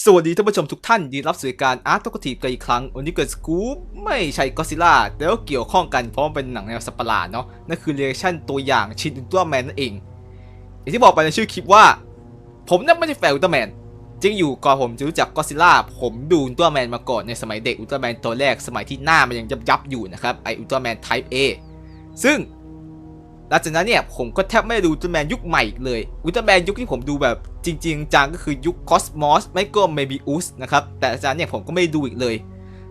สวัสดีท่านผู้ชมทุกท่านยินรับสู่การอาร์ตกทีกันอีกครั้งวันนี้เกิดสกู๊ปไม่ใช่ก็ซิล่าแต่ก็เกี่ยวข้องกันเพราะมันเป็นหนังแนวสัตว์ปหลาดเนาะนั่นคือเรีแอคชั่นตัวอย่างชินอุลตร้าแมนนั่นเอง อย่างที่บอกไปในชื่อคลิปว่า ผมนั่นไม่ใช่แฟนอุลตร้าแมนจริงอยู่ก่อนผมจะรู้จักก็ซิล่าผมดูอุลตร้าแมนมาก่อนในสมัยเด็กอุลตร้าแมนตัวแรกสมัยที่หน้ามันยังยับๆอยู่นะครับไออุลตร้าแมนไทป์ A ซึ่ง หลังจากนั้นเนี่ยผมก็แทบไม่ดูอุลตร้าแมนยุคใหม่อีกเลย อุลตร้าแมนยุคที่ผมดูแบบจริง ๆจังก็คือยุคคอสมอสไม่ก็เมบิอุสนะครับแต่อาจารย์เนี่ยผมก็ไม่ดูอีกเลย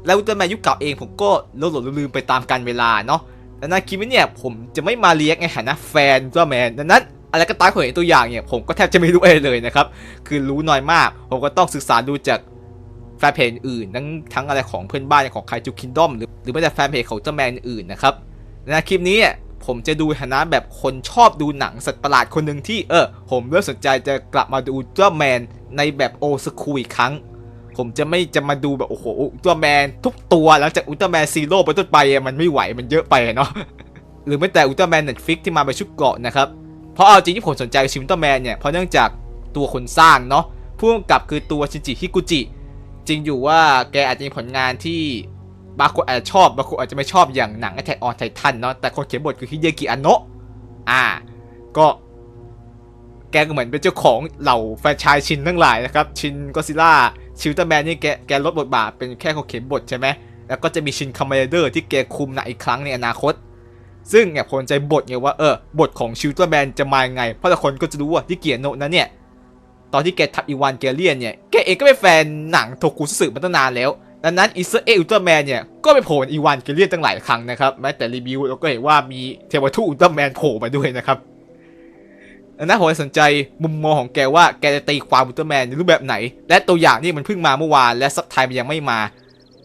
แล้วอุลตร้าแมนยุคเก่าเองผมก็ลดหลงลืมๆไปตามกาลเวลาเนาะดังนั้นคลิปนี้เนี่ยผมจะไม่มาเรียกในฐานะแฟนอุลตร้าแมนดังนั้นอะไรก็ตามผมเห็นตัวอย่างเนี่ยผมก็แทบจะไม่รู้อะไรเลยนะครับคือรู้น้อยมาก ผมก็ต้องศึกษาดูจากแฟนเพจอื่นทั้งทั้งอะไรของเพื่อนบ้านของคายจูคินดอมหรือหรือแม้แต่แฟนเพจของอุลตร้าแมนอื่นนะครับนะคลิปนี้ ผมจะดูในฐานะแบบคนชอบดูหนังสัตว์ประหลาดคนหนึ่งที่เออ ผมเริ่มสนใจจะกลับมาดูจ้าแมนในแบบโอสคูอีกครั้ง ผมจะไม่จะมาดูแบบโอ้โหอุลตร้าแมนทุกตัวหลังจากอุลตร้าแมนซีโร่ไปต้นไปมันไม่ไหวมันเยอะไปเนาะหรือแม้แต่อุลตร้าแมนเน็ตฟิกที่มาเป็นชุดเกาะนะครับเพราะเอาจริงที่ผมสนใจชินอุลตร้าแมนเนี่ยเพราะเนื่องจากตัวคนสร้างเนาะผู้กำกับคือตัวชินจิฮิกุจิจริงอยู่ว่าแกอาจจะมีผลงานที่ บางคนอาจจะชอบบางคนอาจจะไม่ชอบอย่างหนัง Attack on Titan เนาะแต่คนเขียนบทคือฮิเดกิอันโนะอ่า ก็แกก็เหมือนเป็นเจ้าของเหล่าแฟนชายชินทั้งหลายนะครับ ชินก็ซิล่าชิลเตอร์แมนนี่แกแกลดบทบาทเป็นแค่คนเขียนบทใช่ไหมแล้วก็จะมีชินคา m มเดอร์ที่แกคุมหนังอีกครั้งในอนาคต ซึ่งเนี่ยผมใจบทไงว่าเออบทของชิลเตอร์แมนจะมายังไง เพราะแต่คนก็จะรู้ว่าที่เกียโนนั้นเนี่ยตอนที่แกทับอีวานแกเลียนเนี่ยแกเองก็เป็นแฟนหนังโทคุสึมาตั้งนานแล้ว ดังนั้นอีเซอร์เออุลตร้าแมนเนี่ย ก็ไปโผล่อีวานแกเลียนตั้งหลายครั้งนะครับแม้แต่รีวิวเราก็เห็นว่ามีเทวทูตอุลตร้าแมนโผล่มาด้วยนะครับดังนั้นผมสนใจมุมมองของแกว่าแกจะตีความอุลตร้าแมนในรูปแบบไหน และตัวอย่างนี่มันเพิ่งมาเมื่อวานและซับไทยมันยังไม่มา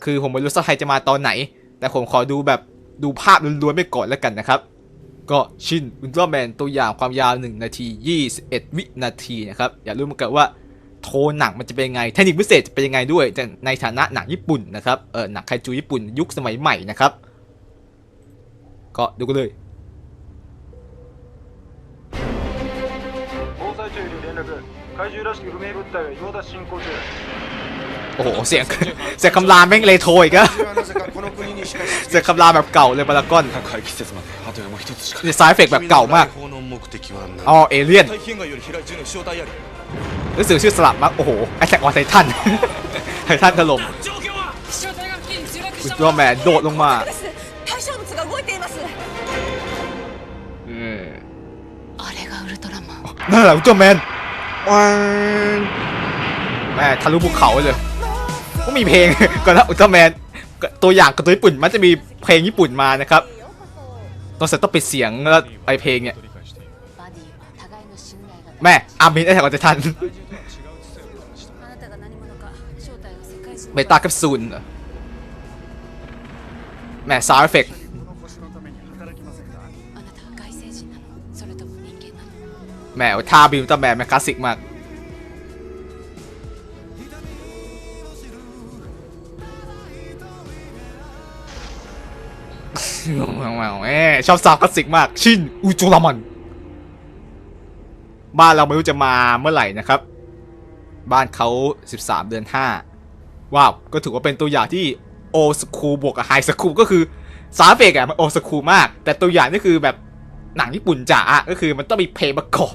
คือผมไม่รู้ซับไทยจะมาตอนไหน แต่ผมขอดูแบบดูภาพล้วนๆไปก่อนแล้วกันนะครับ ก็ชินอุลตร้าแมนตัวอย่างความยาว1นาที 21 วินาทีนะครับอย่าลืมกันว่า โทนหนังมันจะเป็นยังไงเทคนิคพิเศษจะเป็นยังไงด้วยแต่ในฐานะหนังญี่ปุ่นนะครับเออหนังไคจูญี่ปุ่นยุคสมัยใหม่นะครับ ก็ดูกันเลยโอ้โหเสียงเสียงคำรามแม่งเลยโทยก็เสียงคำรามแบบเก่าเลยบารากอนเนี่ยซายเฟกแบบเก่ามากอ๋อเอเลี่ยน รู้สึกชื่อสลับมากโอ้โหไอแทกออนไททันไททันถล่มอุตัวแมนโดดลงมานั่นแหละอุตัวแมนแม่ทะลุภูเขาเลยก็มีเพลงก่อล้วอุลตร้าแมนตัวอย่างกับตัวญี่ปุ่นมันจะมีเพลงญี่ปุ่นมานะครับตอนเสร็จต้องปิดเสียงแล้วไอเพลงเนี่ยแม่อามินไอแทกออนไททัน เมตาแคปซูลแหมซาร์เฟกแหมท่าบิวตาแมนแมคคลาสสิกมากว้าวชอบสาวคลาสสิกมาก ชินอุจุรามันบ้านเราไม่รู้จะมาเมื่อไหร่นะครับ บ้านเขา 13 เดือน 5 ว้าว ก็ถือว่าเป็นตัวอย่างที่โอสคูบวกกับไฮสคูก็คือสาเฟกอะมันโอสคูมาก แต่ตัวอย่างนี่คือแบบหนังญี่ปุ่นจ๋าอะก็คือมันต้องมีเพลงประกอบ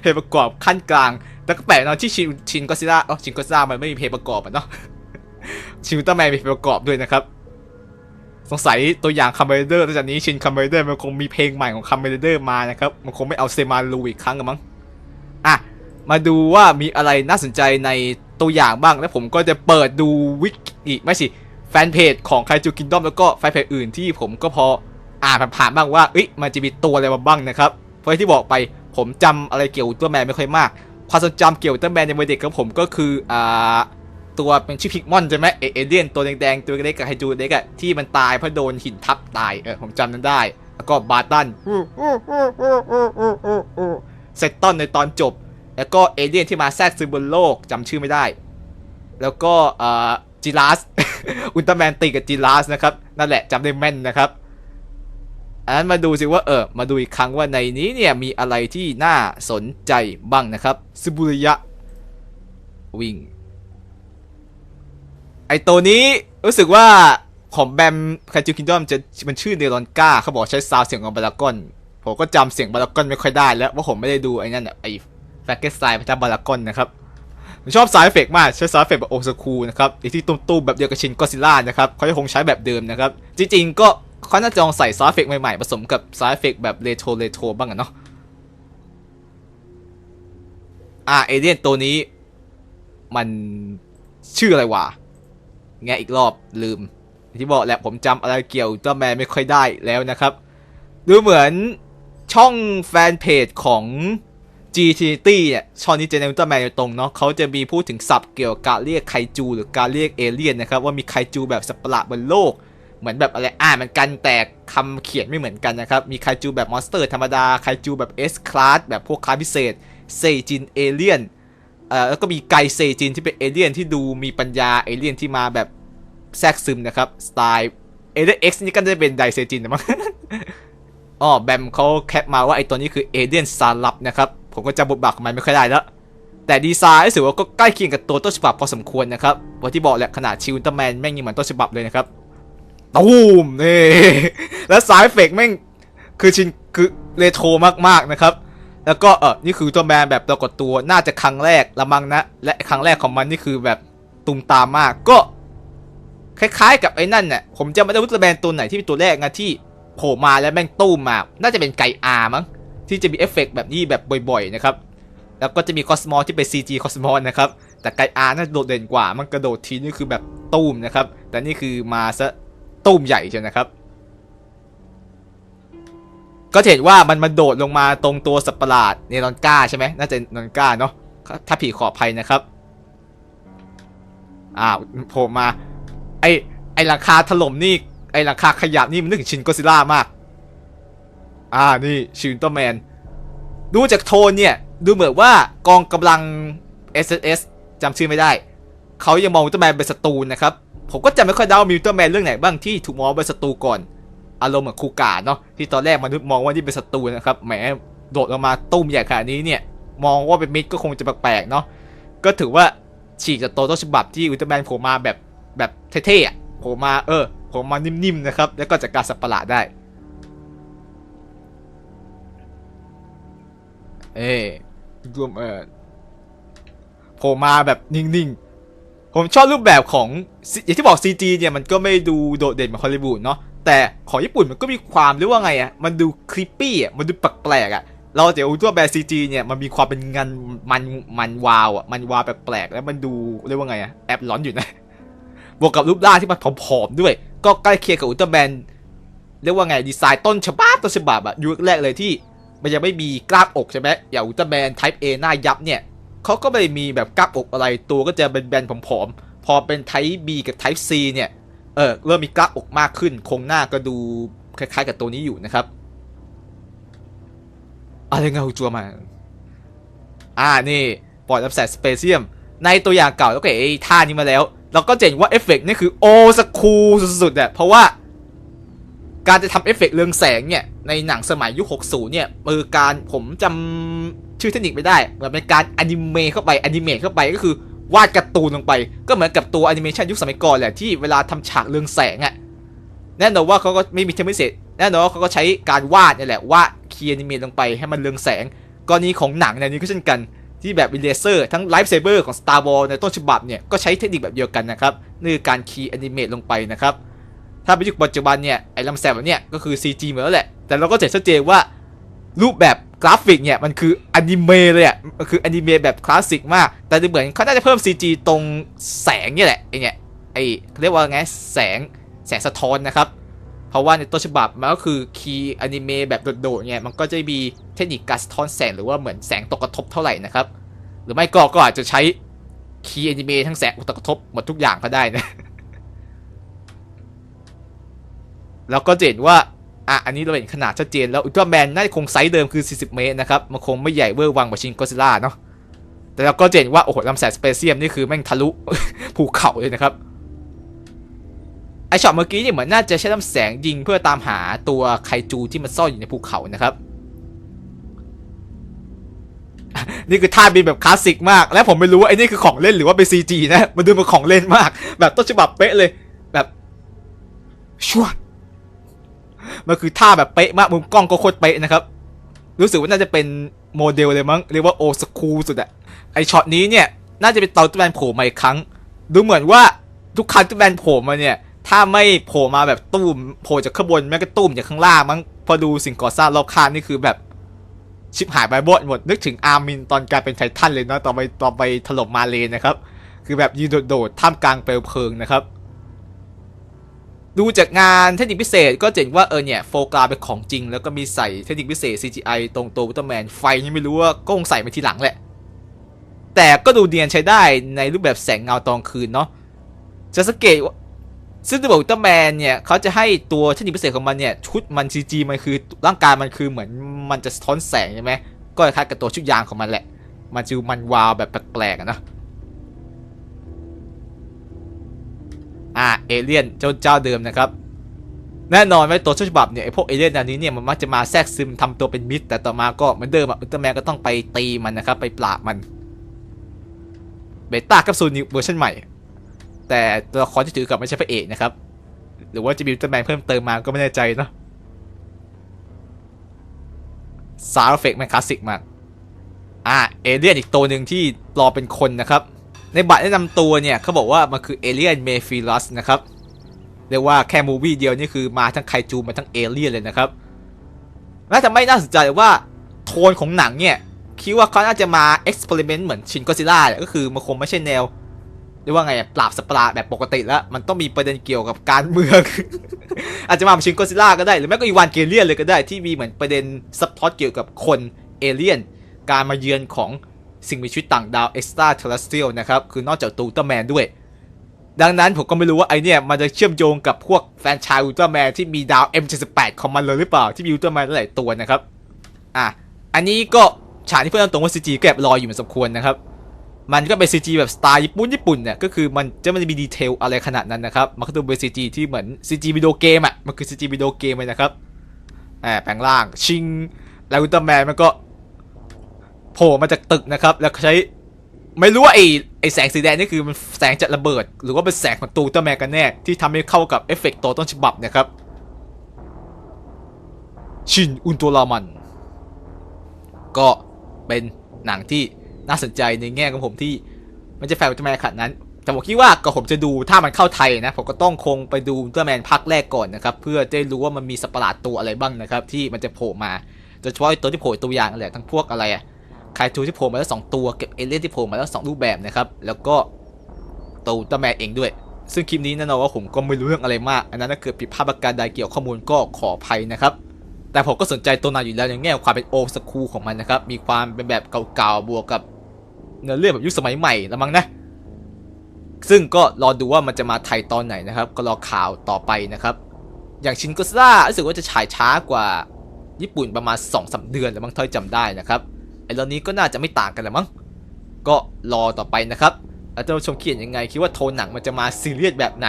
เพลงประกอบขั้นกลาง แต่ก็แปลกเนาะที่ชินชินก็ซิล่าอ๋อชินก็ซิล่ามันไม่มีเพลงประกอบอะเนาะชินอุลตร้าแมนมีเพลงประกอบด้วยนะครับ สงสัยตัวอย่างคัมเบเดอร์จากนี้ชินคัมเบเดอร์มันคงมีเพลงใหม่ของคัมเบเดอร์มานะครับมันคงไม่เอาเซมาลูอีกครั้งกันมั้งอะมาดูว่ามีอะไรน่าสนใจใน ตัวอย่างบ้าง แล้วผมก็จะเปิดดูวิกิไม่สิแฟนเพจของไคจูกินดอมแล้วก็แฟนเพจอื่นที่ผมก็พออ่านผ่านๆบ้างว่าเอ้ยมันจะมีตัวอะไรมาบ้างนะครับเพราะที่บอกไปผมจำอะไรเกี่ยวกับอุลตร้าแมนไม่ค่อยมากความทรงจำเกี่ยวกับอุลตร้าแมนในวัยเด็กของผมก็คืออ่าตัวเป็นชื่อพิกมอนใช่ไหมเอเอเลี่ยนตัวแดงๆตัวเล็กกับไฮจูเล็กอะที่มันตายเพราะโดนหินทับตายเออผมจำนั้นได้ แล้วก็บาร์ตันเซตตอนในตอนจบ แล้วก็เอเลี่ยนที่มาแทรกซึมบนโลกจำชื่อไม่ได้ แล้วก็เอ่อจิลัสอุลตร้าแมนตีกับจิลัสนะครับ นั่นแหละจำได้แม่นนะครับอันนั้นมาดูสิว่าเออมาดูอีกครั้งว่าในนี้เนี่ยมีอะไรที่น่าสนใจบ้างนะครับซึบุริยะวิ่งไอตัวนี้รู้สึกว่าของแบมคาจูคินดอมจะมันชื่อเนรอนก้าเขาบอกใช้ซาวเสียงของบารากอน ผมก็จำเสียงบารากอนไม่ค่อยได้แล้วว่าผมไม่ได้ดูไอ้นั่นอะไอ แฟกเกสไตล์พระเจ้าบารากอนนะครับผมชอบสายเอฟเฟกมาก ใช้สายเอฟเฟกแบบโอซคูนะครับไอ้ที่ตุ้มๆแบบเดียวกับชินก็ซิล่านะครับเขาจะคงใช้แบบเดิมนะครับ จริงๆ ก็เขาน่าจะลองใส่สายเอฟเฟกใหม่ๆ ผสมกับสายเอฟเฟกแบบเรโทรเรโทรบ้างอะเนาะอ่าเอเลียนตัวนี้ มันชื่ออะไรวะแงอีกรอบลืม ที่บอกแหละผมจำอะไรเกี่ยวตร้าแมนไม่ค่อยได้แล้วนะครับ ดูเหมือนช่องแฟนเพจของ GTT เนี่ยช่องนี้เจะในอุลตร้าแมนตรงเนาะเขาจะมีพูดถึงศัพท์เกี่ยวกับการเรียกไคจู หรือการเรียกเอเลี่ยนนะครับ ว่ามีไคจูแบบสัตว์ประหลาดบนโลก เหมือนแบบอะไรอ่านมือนกันแต่คำเขียนไม่เหมือนกันนะครับ มีไคจูแบบมอนสเตอร์ธรรมดา ไคจูแบบ S Class แบบพวกคลาสพิเศษเซจินเอเลี่ยนเอ่อแล้วก็มีไกเซจินที่เป็นเอเลี่ยนที่ดูมีปัญญาเอเลี่ยนที่มาแบบแทรกซึมนะครับสไตล์เอเลียน X นี่ก็จะเป็นไดเซจินนะมั้งอ๋อแบมเขาแคปมาว่าไอตัวนี้คือเอเดียนซาลับนะครับ ผมก็จำบทบาทของมันไม่ค่อยได้แล้ว แต่ดีไซน์รู้สึกว่าก็ใกล้เคียงกับตัวต้นฉบับพอสมควรนะครับวันที่บอกแหละขนาดชิวอุลตร้าแมนแม่งยังเหมือนต้นฉบับเลยนะครับตูมนี่แล้วสายเฟกแม่งคือชินคือเรโทรมากๆนะครับ แล้วก็เออนี่คืออุลตร้าแมนแบบปรากฏตัวน่าจะครั้งแรกละมั้งนะ และครั้งแรกของมันนี่คือแบบตุมตามมากก็ คล้ายๆ กับไอ้นั่นน่ะผมจะไม่ได้อุลตร้าแมนตัวไหนที่เป็นตัวแรกนะที่โผล่มาแล้วแม่งตู้มมา น่าจะเป็นไก่อามั้ง ที่จะมีเอฟเฟกต์แบบนี้แบบบ่อยๆนะครับ แล้วก็จะมีคอสมอที่เป็น CG คอสมอนะครับ แต่ไก่อาร์น่าโดดเด่นกว่า มันกระโดดทีนี่คือแบบตู้มนะครับ แต่นี่คือมาซะตู้มใหญ่ใช่นะครับ ก็เห็นว่ามันมาโดดลงมาตรงตัวสัตว์ประหลาดเนรอนก้าใช่ไหมน่าจะนอนก้าเนาะ ถ้าผีขออภัยนะครับอ้าวโผล่มา ไอไอหลังคาถล่มนี่ ไอหลังคาขยับนี่มันนึกถึงชินก็ซิล่ามาก อ่านี่ชินตัวแมนดูจากโทนเนี่ย ดูเหมือนว่ากองกำลัง SSS จำชื่อไม่ได้ เขายังมองอุลตร้าแมนเป็นศัตรูนะครับ ผมก็จำไม่ค่อยได้ว่ามีอุลตร้าแมนเรื่องไหนบ้างที่ถูกมองเป็นศัตรูก่อน อารมณ์เหมือนคูกาเนาะที่ตอนแรกมนุษย์มองว่านี่เป็นศัตรูนะครับแหมโดดลงมาตุ้มใหญ่ขนาดนี้เนี่ย มองว่าเป็นมิตรก็คงจะแปลกๆเนาะก็ถือว่าฉีกจากโตัวต้นฉบับที่อุลตร้าแมนโผล่มาแบบแบบเท่ๆอะโผล่มาเออโผล่มานิ่มๆนะครับแล้วก็จัดการสัตว์ประหลาดได้ เอ้รวมเออโผล่มาแบบนิ่งๆ ผมชอบรูปแบบของ อย่างที่บอก CG เนี่ยมันก็ไม่ดูโดดเด่นเหมือนฮอลลีวูดเนาะ แต่ของญี่ปุ่นมันก็มีความเรียกว่าไงอะ่ะ มันดูคลิปปี้อะ มันดูแปลกๆอะ เราจะอุลตร้าแมนซีจีเนี่ยมันมีความเป็นงานมันมันวาวอะ มันวาวแปลกๆ แล้วมันดูเรียกว่าไงอะ แอบร้อนอยู่นะ บวกกับรูปร่างที่มันผอมๆด้วย ก็ใกล้เคียงกับอุลตร้าแมนเรียกว่าไงดีไซน์ต้นฉบับต้นฉบับอะยุคแรกเลยที่ มันยังไม่มีกล้ามอกใช่ไหมอย่างอุลตร้าแมน Type A หน้ายับเนี่ยเขาก็ไม่มีแบบกล้ามอกอะไรตัวก็จะเป็นแบนๆผอมๆพอเป็น Type B กับ Type C เนี่ยเออเริ่มมีกล้ามอกมากขึ้นโครงหน้าก็ดูคล้ายๆกับตัวนี้อยู่นะครับอะไรเงาจัวมา อ่านี่ปล่อยรับแสงสเปเซียม ในตัวอย่างเก่าแล้วก็ไอ้ท่านี้มาแล้ว เราก็เห็นว่าเอฟเฟกต์นี่คือโอสคูลสุดๆอะเพราะว่า การจะทำเอฟเฟกต์เรืองแสงเนี่ย ในหนังสมัยยุค 60 เนี่ยมือการผมจำชื่อเทคนิคไม่ได้เหมือนเป็นการอนิเมะเข้าไปอนิเมะเข้าไปก็คือวาดการ์ตูนลงไป ก็เหมือนกับตัวแอนิเมชันยุคสมัยก่อนแหละที่เวลาทำฉากเรืองแสงอะแน่นอนว่าเขาก็ไม่มีเทคนิคพิเศษแน่นอนว่าเขาก็ใช้การวาดนี่แหละวาดคีย์อนิเมะลงไปให้มันเรืองแสงกรณีของหนังในนี้ก็เช่นกัน ที่แบบวิเลเซอร์ทั้งไลฟ์เซเบอร์ของ Star Wars ในต้นฉบับเนี่ยก็ใช้เทคนิคแบบเดียวกันนะครับนี่การคีย์อนิเมตลงไปนะครับ ถ้าเป็นยุคปัจจุบันเนี่ยไอ้ลำแสงแบบเนี้ยก็คือ CG เหมือนแล้วแหละ แต่เราก็จะเห็นชัดเจนว่ารูปแบบกราฟิกเนี่ยมันคืออนิเมะเลยอะมันคืออนิเมะแบบคลาสสิกมาก แต่เหมือนเขาน่าจะเพิ่ม CG ตรงแสงนี่แหละไอเนี่ยไอเขาเรียกว่าไงแสงแสงสะท้อนนะครับ เพราะว่าในต้นฉบับมันก็คือคีย์อนิเมะแบบโดดๆเนี่ยมันก็จะมีเทคนิคการสะท้อนแสงหรือว่าเหมือนแสงตกกระทบเท่าไหร่นะครับ หรือไม่ก็ก็อาจจะใช้คีย์อนิเมะทั้งแสงอุตกระทบหมดทุกอย่างก็ได้นะ แล้วก็จะเห็นว่าอะอันนี้เราเห็นขนาดชัดเจนแล้วอุลตร้าแมนน่าจะคงไซส์เดิมคือ 40 เมตรนะครับมันคงไม่ใหญ่เวอร์วังกว่าชินก็ซิล่าเนาะแต่เราก็เห็นว่าโอ้โหลำแสงสเปเซียมนี่คือแม่งทะลุภูเขาเลยนะครับไอช็อตเมื่อกี้เนี่ยเหมือนน่าจะใช้ลำแสงยิงเพื่อตามหาตัวไคจูที่มันซ่อนอยู่ในภูเขานะครับ นี่คือท่าบินแบบคลาสสิกมาก และผมไม่รู้ว่าไอ้นี่คือของเล่นหรือว่าเป็น CG นะ มันดูเป็นของเล่นมาก แบบต้นฉบับเป๊ะเลย แบบชวด มันคือท่าแบบเป๊ะมากมุมกล้องก็โคตรเป๊ะนะครับ รู้สึกว่าน่าจะเป็นโมเดลเลยมั้งเรียกว่าโอสคูสุดอะไอช็อตนี้เนี่ย น่าจะเป็นตอนตุแมนโผล่มาอีกครั้ง ดูเหมือนว่าทุกครั้งตุแมนโผล่มาเนี่ย ถ้าไม่โผล่มาแบบตุ้มโผล่จากข้างบนแม่ก็ตุ้มจากข้างล่างมั้งพอดูสิ่งก่อสร้างรอบข้างนี่คือแบบชิบหายไปหมดหมดนึกถึงอาร์มินตอนกลายเป็นไททันเลยเนาะตอนไปตอนไปถล่มมาเลนนะครับ คือแบบยืนโดดๆท่ามกลางเปลวเพลิงนะครับ ดูจากงานเทคนิคพิเศษก็เห็นว่าเออเนี่ยโฟกัสเป็นของจริง แล้วก็มีใส่เทคนิคพิเศษ CGI ตรงตัวอุลตร้าแมนไฟนี่ไม่รู้ว่าก็คงใส่มาทีหลังแหละ แต่ก็ดูเนียนใช้ได้ในรูปแบบแสงเงาตอนคืนเนาะจะสังเกตว่าซึ่งตัวอุลตร้าแมนเนี่ยเขาจะให้ตัวเทคนิคพิเศษของมันเนี่ยชุดมัน CG มันคือร่างกายมันคือเหมือนมันจะสะท้อนแสงใช่ไหมก็คล้ายกับตัวชุดยางของมันแหละ มันจะมันวาวแบบแปลกๆนะ อ่าเอเลี่ยนเจ้าเจ้าเดิมนะครับแน่นอนว่าตัวต้นฉบับเนี่ยไอพวกเอเลี่ยนแนวนี้เนี่ยมันมักจะมาแทรกซึมทำตัวเป็นมิตรแต่ต่อมาก็เหมือนเดิมอะอุลตร้าแมนก็ต้องไปตีมันนะครับไปปราบมันเบต้ากับซูนิวเวอร์ชันใหม่ แต่ตัวละครที่ถือกับไม่ใช่พระเอกนะครับ หรือว่าจะมีอุลตร้าแมนเพิ่มเติมมาก็ไม่แน่ใจเนาะซาร์เฟกแมนคลาสสิกมากอ่าเอเลี่ยนอีกตัวหนึ่งที่รอเป็นคนนะครับ ในบัตรแนะนำตัวเนี่ยเขาบอกว่ามันคือเอเลียนเมฟิลัสนะครับเรียกว่าแค่มูวี่เดียวนี่คือมาทั้งไคจูมาทั้งเอเลียนเลยนะครับน่าจะไม่น่าสนใจว่าโทนของหนังเนี่ยคิดว่าเขาน่าจะมาเอ็กซ์เพร์เมนต์เหมือนชินก็ซิล่าก็คือมันคงไม่ใช่แนวเรียกว่าไงปราบสประหลาแบบปกติแล้ว มันต้องมีประเด็นเกี่ยวกับการเมือง อาจจะมาเป็นชินก็ซิล่าก็ได้ หรือไม่ก็อีวานเกเลียนเลยก็ได้ที่มีเหมือนประเด็นซับพลอตเกี่ยวกับคนเอเลียน การมาเยือนของ สิ่งมีชีวิตต่างดาวเอ็กซ์ตราเทเลสเทียลนะครับ คือนอกจากตูเตอร์แมนด้วย ดังนั้นผมก็ไม่รู้ว่าไอเนี่ย มันจะเชื่อมโยงกับพวกแฟนชายอุลตร้าแมนที่มีดาว M78 ของมันเลยหรือเปล่า ที่มีอุลตร้าแมนหลายตัวนะครับ อะ อันนี้ก็ฉากที่เพื่อนตรงว่า CG ก็แอบรอยอยู่เหมือนสมควรนะครับ มันก็เป็น CG แบบสไตล์ญี่ปุ่นญี่ปุ่นเนี่ย ก็คือมันจะไม่ได้มีดีเทลอะไรขนาดนั้นนะครับ มันก็ดูเป็น CG ที่เหมือน CG วิดีโอเกมอะ มันคือ CG วิดีโอเกมเลยนะครับแอบแปลงร่างชิงแล้วอุลตร้าแมนมันก็ โผล่มาจากตึกนะครับ แล้วใช้ไม่รู้ว่าไอไอแสงสีแดงนี่คือมันแสงจากระเบิด หรือว่าเป็นแสงของตูเตอร์แมนกันแน่ ที่ทำให้เข้ากับเอฟเฟกต์ตัวต้นฉบับเนะครับ ชินอุลตรามัน ก็เป็นหนังที่น่าสนใจในแง่ของผมที่มันจะแฟนอุลตร้าแมนขนาดนั้น แต่ผมคิดว่าก็ผมจะดูถ้ามันเข้าไทยนะ ผมก็ต้องคงไปดูอุลตร้าแมนภาคแรกก่อนนะครับ เพื่อจะได้รู้ว่ามันมีสัตว์ปราดตัวอะไรบ้างนะครับ ที่มันจะโผล่มาโดยเฉพาะตัวที่โผล่ตัวอย่างนั่นแหละทั้งพวกอะไรอะ คายทูที่โผล่มาแล้วสองตัว เก็บเอเลี่ยนที่โผล่มาแล้วสองรูปแบบนะครับ แล้วก็ตัวอุลตร้าแมนเองด้วย ซึ่งคลิปนี้แน่นอนว่าผมก็ไม่รู้เรื่องอะไรมาก อันนั้นถ้าเกิดผิดพลาดประการใดเกี่ยวข้อมูลก็ขออภัยนะครับ แต่ผมก็สนใจตัวนานอยู่แล้วในแง่ความเป็นโอสคูของมันนะครับ มีความเป็นแบบเก่าๆ บวกกับเนื้อเรื่องแบบยุคสมัยใหม่ละมั้งนะ ซึ่งก็รอดูว่ามันจะมาไทยตอนไหนนะครับ ก็รอข่าวต่อไปนะครับ อย่างชินก็ซ่ารู้สึกว่าจะฉายช้ากว่าญี่ปุ่นประมาณ2อสเดือนแล้วมั้งท่าที่จำได้นะครับ อ้เรื่องนี้ก็น่าจะไม่ต่างกันละมั้ง ก็รอต่อไปนะครับอาจารย์ผู้ชมคิดยังไง คิดว่าโทนหนังมันจะมาซีเรียสแบบไหน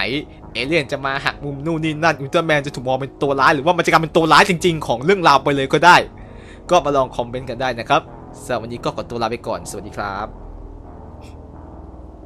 เอเลี่ยนจะมาหักมุมนู่นนี่นั่นอุลตร้าแมนจะถูกมองเป็นตัวร้าย หรือว่ามันจะกลายเป็นตัวร้ายจริง ๆ ของเรื่องราวไปเลยก็ได้ ก็มาลองคอมเมนต์กันได้นะครับสำหรับวันนี้ก็ขอตัวลาไปก่อน สวัสดีครับ